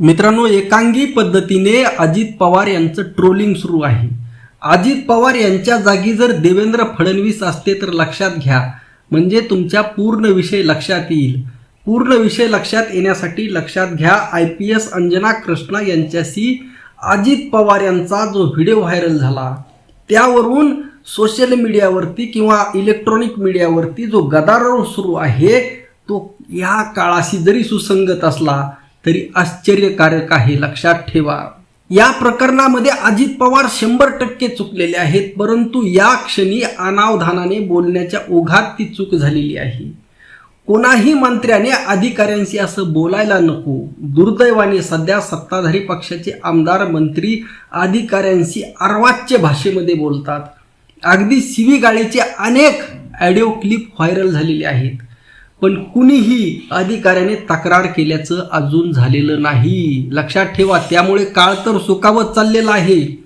मित्रांनो एकांगी पद्धतीने अजित पवार यांचं ट्रोलिंग सुरू आहे. अजित पवार यांच्या जागी जर देवेंद्र फडणवीस असते तर लक्षात घ्या. म्हणजे तुमच्या पूर्ण विषय लक्षात येईल. पूर्ण विषय लक्षात येण्यासाठी लक्षात घ्या I P S Anjana Krishna यांच्याशी अजित पवार यांचा जो व्हिडिओ व्हायरल झाला त्यावरून सोशल मीडियावरती किंवा इलेक्ट्रॉनिक मीडियावरती जो गदारोळ सुरू आहे तो या काळाशी जरी सुसंगत असला तरी आश्चर्यकारक आहे लक्षात ठेवा. या प्रकरणामध्ये अजित पवार शंभर टक्के चुकलेले आहेत परंतु या क्षणी अनावधानाने बोलण्याच्या ओघात ती चूक झालेली आहे. कोणाही मंत्र्याने अधिकाऱ्यांशी असं बोलायला नको. दुर्दैवाने सध्या सत्ताधारी पक्षाचे आमदार मंत्री अधिकाऱ्यांशी अर्वाच्य भाषेमध्ये बोलतात. अगदी शिवीगाळीचे अनेक ऑडिओ क्लिप व्हायरल झालेले आहेत. पण कुणीही अधिकाऱ्याने तक्रार केल्याचं अजून झालेलं नाही. लक्षात ठेवा त्यामुळे काळ तर सुकावत चाललेला आहे.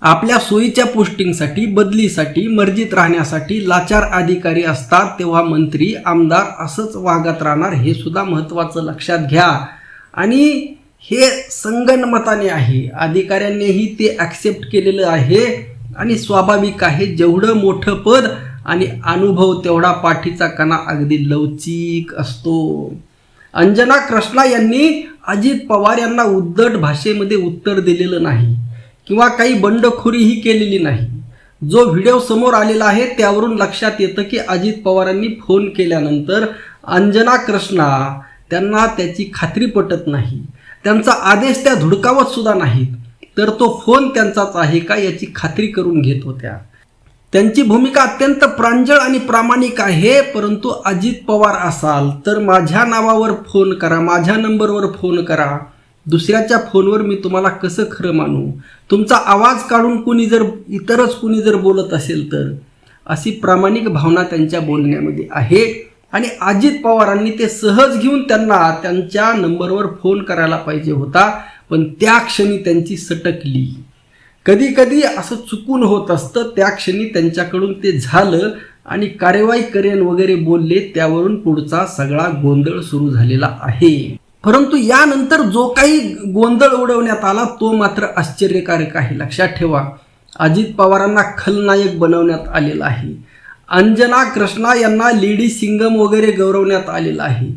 आपल्या सोयीच्या पोस्टिंगसाठी बदलीसाठी मर्जीत राहण्यासाठी लाचार अधिकारी असतात तेव्हा मंत्री आमदार असंच वागत राहणार हे सुद्धा महत्त्वाचं लक्षात घ्या. आणि हे संगणमताने आहे. अधिकाऱ्यांनीही ते ॲक्सेप्ट केलेलं आहे. आणि स्वाभाविक आहे जेवढं मोठं पद आणि अनुभव तेवढा पाठीचा कणा अगदी लवचिक असतो. अंजना कृष्णा यांनी अजित पवार यांना उद्धट भाषेमध्ये उत्तर दिलेलं नाही किंवा काही बंडखोरीही केलेली नाही. जो व्हिडिओ समोर आलेला आहे त्यावरून लक्षात येतं की अजित पवारांनी फोन केल्यानंतर अंजना कृष्णा त्यांना त्याची खात्री पटत नाही. त्यांचा आदेश त्या धुडकावत सुद्धा नाहीत. तर तो फोन त्यांचाच आहे का याची खात्री करून घेत होत्या. त्यांची भूमिका अत्यंत प्रांजळ आणि प्रामाणिक आहे परंतु अजित पवार असाल तर माझ्या नावावर फोन करा माझ्या नंबरवर फोन करा. दुसऱ्याच्या फोनवर मी तुम्हाला कसं खरं मानू? तुमचा आवाज काढून कुणी जर इतरच कुणी जर बोलत असेल तर? अशी प्रामाणिक भावना त्यांच्या बोलण्यामध्ये आहे. आणि अजित पवारांनी ते सहज घेऊन त्यांना त्यांच्या नंबरवर फोन करायला पाहिजे होता पण त्या क्षणी त्यांची सटकली. कधी कधी असं चुकून होत असतं त्या क्षणी त्यांच्याकडून ते झालं आणि कार्यवाही करेन वगैरे बोलले त्यावरून पुढचा सगळा गोंधळ सुरू झालेला आहे. परंतु यानंतर जो काही गोंधळ उडवण्यात आला तो मात्र आश्चर्यकारक आहे. लक्षात ठेवा अजित पवारांना खलनायक बनवण्यात आलेला आहे. अंजना कृष्णा यांना लेडी सिंगम वगैरे गौरवण्यात आलेलं आहे.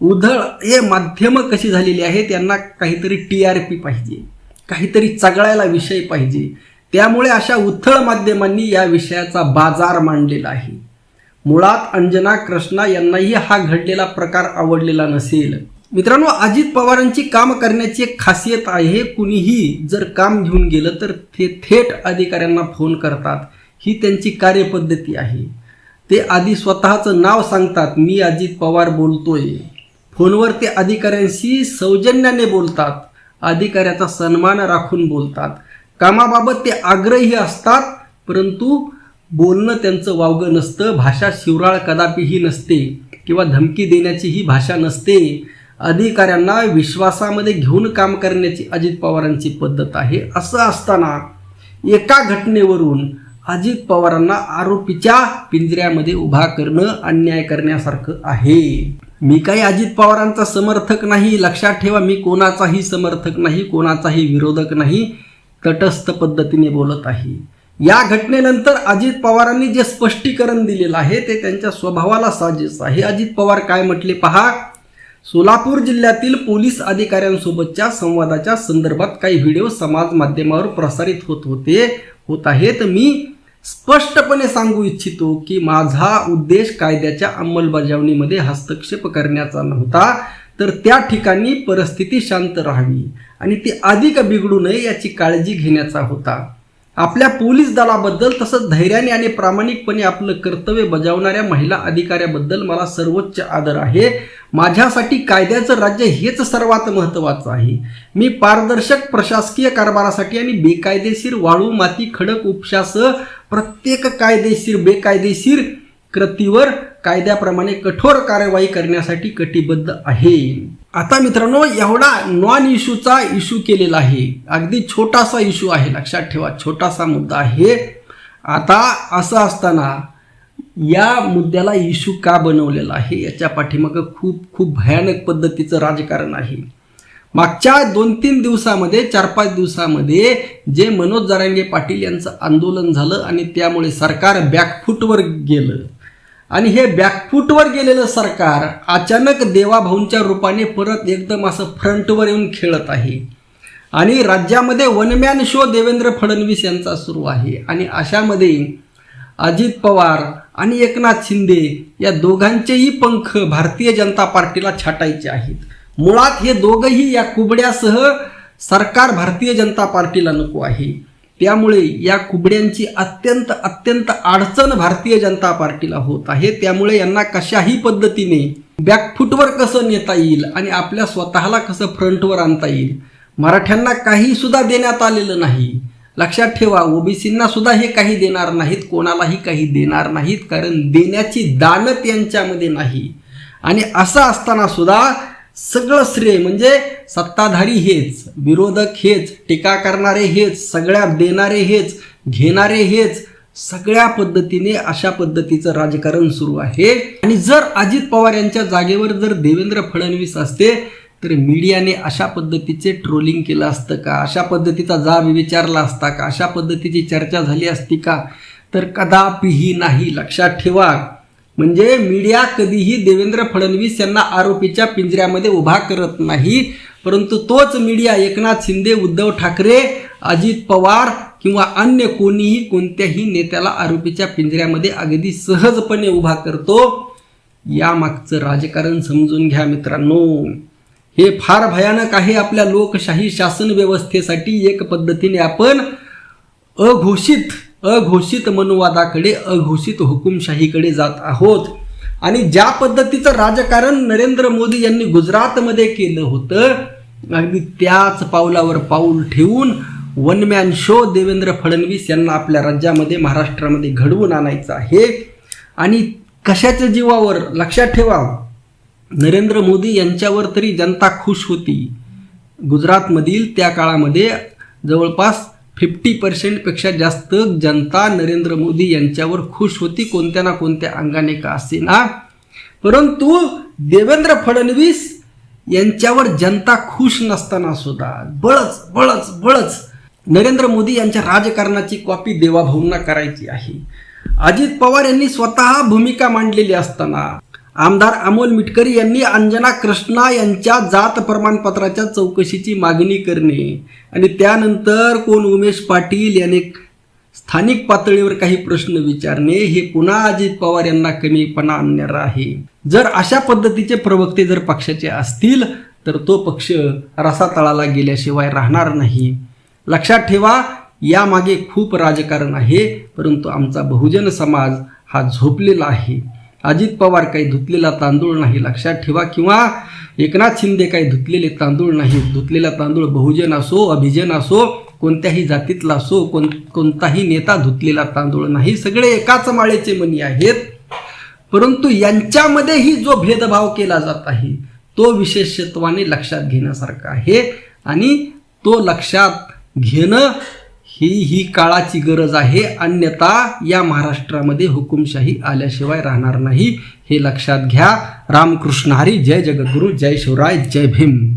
उधळ हे माध्यमं कशी झालेली आहेत यांना काहीतरी टी आर पी पाहिजे. काहीतरी चगळायला विषय पाहिजे. त्यामुळे अशा उथळ माध्यमांनी या विषयाचा बाजार मांडलेला आहे. मुळात अंजना कृष्णा यांनाही हा घडलेला प्रकार आवडलेला नसेल. मित्रांनो अजित पवारांची काम करण्याची एक खासियत आहे कुणीही जर काम घेऊन गेलं तर ते थेट अधिकाऱ्यांना फोन करतात. ही त्यांची कार्यपद्धती आहे. ते आधी स्वतःचं नाव सांगतात मी अजित पवार बोलतोय. फोनवर ते अधिकाऱ्यांशी सौजन्याने बोलतात. अधिकाऱ्याचा सन्मान राखून बोलतात. कामाबाबत ते आग्रही असतात परंतु बोलणं त्यांचं वावगं नसतं. भाषा शिवराळ कदापिही नसते किंवा धमकी देण्याची ही भाषा नसते. अधिकाऱ्यांना विश्वासामध्ये घेऊन काम करण्याची अजित पवारांची पद्धत आहे. असं असताना एका घटनेवरून अजित पवारांना आरोपीच्या पिंजऱ्यामध्ये उभा करणं अन्याय करण्यासारखं आहे. मी काही अजित पवारांचा समर्थक नाही लक्षात ठेवा मी कोणाचाही समर्थक नाही कोणाचाही विरोधक नाही तटस्थ पद्धतीने बोलत आहे. या घटनेनंतर अजित पवारांनी जे स्पष्टीकरण दिलेलं आहे ते त्यांच्या स्वभावाला साजेस आहे. अजित पवार काय म्हटले पहा सोलापूर जिल्ह्यातील पोलीस अधिकाऱ्यांसोबतच्या संवादाच्या संदर्भात काही व्हिडिओ समाज माध्यमावर प्रसारित होत होते होत आहेत. मी स्पष्टपणे सांगू इच्छितो की माझा उद्देश कायद्याच्या अंमलबजावणीमध्ये हस्तक्षेप करण्याचा नव्हता तर त्या ठिकाणी परिस्थिती शांत राहावी आणि ती अधिक बिघडू नये याची काळजी घेण्याचा होता. आपल्या पोलीस दलाबद्दल तसंच धैर्याने आणि प्रामाणिकपणे आपलं कर्तव्य बजावणाऱ्या महिला अधिकाऱ्याबद्दल मला सर्वोच्च आदर आहे. माझ्यासाठी कायद्याचं राज्य हेच सर्वात महत्त्वाचं आहे. मी पारदर्शक प्रशासकीय कारभारासाठी आणि बेकायदेशीर वाळू माती खडक उपशासह प्रत्येक कायदेशीर बेकायदेशीर कृतीवर कायद्याप्रमाणे कठोर कार्यवाही करण्यासाठी कटिबद्ध आहे. आता मित्रांनो एवढा नॉन इश्यूचा इश्यू केलेला आहे. अगदी छोटासा इश्यू आहे. लक्षात ठेवा छोटासा मुद्दा आहे. आता असं असताना या मुद्द्याला इश्यू का बनवलेला आहे? याच्या पाठीमागं खूप खूप भयानक पद्धतीचं राजकारण आहे. मागच्या दोन तीन दिवसामध्ये चार पाच दिवसामध्ये जे मनोज जरांगे पाटील यांचं आंदोलन झालं आणि त्यामुळे सरकार बॅकफूटवर गेलं. आणि हे बॅकफूटवर गेलेलं सरकार अचानक देवाभाऊंच्या रूपाने परत एकदम असं फ्रंटवर येऊन खेळत आहे. आणि राज्यामध्ये वनमॅन शो देवेंद्र फडणवीस यांचा सुरू आहे. आणि अशामध्ये अजित पवार आणि एकनाथ शिंदे या दोघांचेही पंख भारतीय जनता पार्टीला छाटायचे आहेत. मुळात हे दोघंही या कुबड्यासह सरकार भारतीय जनता पार्टीला नको आहे. त्यामुळे या कुबड्यांची अत्यंत अत्यंत अडचण भारतीय जनता पार्टीला होत आहे. त्यामुळे यांना कशाही पद्धतीने बॅकफूटवर कसं नेता येईल आणि आपल्या स्वतःला कसं फ्रंटवर आणता येईल मराठ्यांना काही सुद्धा देण्यात आलेलं नाही. लक्षात ठेवा ओबीसींना सुद्धा हे काही देणार नाहीत कोणालाही काही देणार नाहीत कारण देण्याची दानत यांच्यामध्ये नाही. आणि असं असताना सुद्धा सगळं श्रेय म्हणजे सत्ताधारी हेच विरोधक हेच टीका करणारे हेच सगळ्या देणारे हेच घेणारे हेच सगळ्या पद्धतीने अशा पद्धतीचं राजकारण सुरू आहे. आणि जर अजित पवार यांच्या जागेवर जर देवेंद्र फडणवीस असते तर मीडियाने अशा पद्धतीचे ट्रोलिंग केलं असतं का? अशा पद्धतीचा जाब विचारला असता का? अशा पद्धतीची चर्चा झाली असती का? तर कदापिही नाही. लक्षात ठेवा म्हणजे मीडिया कधीही देवेंद्र फडणवीस यांना आरोपीच्या पिंजऱ्यामध्ये उभा करत नाही. परंतु तोच मीडिया एकनाथ शिंदे उद्धव ठाकरे अजित पवार किंवा अन्य कोणीही कोणत्याही नेत्याला आरोपीच्या पिंजऱ्यामध्ये अगदी सहजपणे उभा करतो यामागचं राजकारण समजून घ्या मित्रांनो. हे फार भयानक आहे आपल्या लोकशाही शासन व्यवस्थेसाठी एक पद्धतीने आपण अघोषित अघोषित मनुवादाकडे अघोषित हुकुमशाहीकडे जात आहोत. आणि ज्या पद्धतीचं राजकारण नरेंद्र मोदी यांनी गुजरातमध्ये केलं होतं अगदी त्याच पावलावर पाऊल ठेवून one man show Devendra Fadnavis यांना आपल्या राज्यामध्ये महाराष्ट्रामध्ये घडवून आणायचं आहे. आणि कशाच्या जीवावर? लक्षात ठेवा. नरेंद्र मोदी यांच्यावर तरी जनता खुश होती. गुजरातमधील त्या काळामध्ये जवळपास फिफ्टी पर्सेंटपेक्षा जास्त जनता नरेंद्र मोदी यांच्यावर खुश होती कोणत्या ना कोणत्या अंगाने का असेना? परंतु देवेंद्र फडणवीस यांच्यावर जनता खुश नसताना सुद्धा बळच बळच बळच नरेंद्र मोदी यांच्या राजकारणाची कॉपी देवाभाऊंना करायची आहे. अजित पवार यांनी स्वतः भूमिका मांडलेली असताना आमदार अमोल मिटकरी यांनी अंजना कृष्णा यांच्या जात प्रमाणपत्राच्या चौकशीची मागणी करणे. आणि त्यानंतर कोण? उमेश पाटील याने स्थानिक पातळीवर काही प्रश्न विचारणे. हे पुन्हा अजित पवार यांना कमीपणा आणणार आहे. जर अशा पद्धतीचे प्रवक्ते जर पक्षाचे असतील तर तो पक्ष रसातळाला गेल्याशिवाय राहणार नाही. लक्षात ठेवा यामागे खूप राजकारण आहे परंतु आमचा बहुजन समाज हा झोपलेला आहे. अजित पवार काही धुतलेला तांदूळ नाही. लक्षात ठेवा. किंवा एकनाथ शिंदे काही धुतलेले तांदूळ नाही. धुतलेला तांदूळ बहुजन असो अभिजन असो कोणत्याही जातीतला असो कोण कोणताही नेता धुतलेला तांदूळ नाही. सगळे एकाच माळेचे मनी आहेत. परंतु यांच्यामध्येही जो भेदभाव केला जात आहे तो विशेषत्वाने लक्षात घेण्यासारखा आहे. आणि तो लक्षात घेणं ही ही काळाची गरज आहे. अन्यथा या महाराष्ट्रामध्ये हुकुमशाही आल्याशिवाय राहणार नाही. हे लक्षात घ्या. रामकृष्ण हरी जय जगद्गुरू जय शिवराय जय भीम.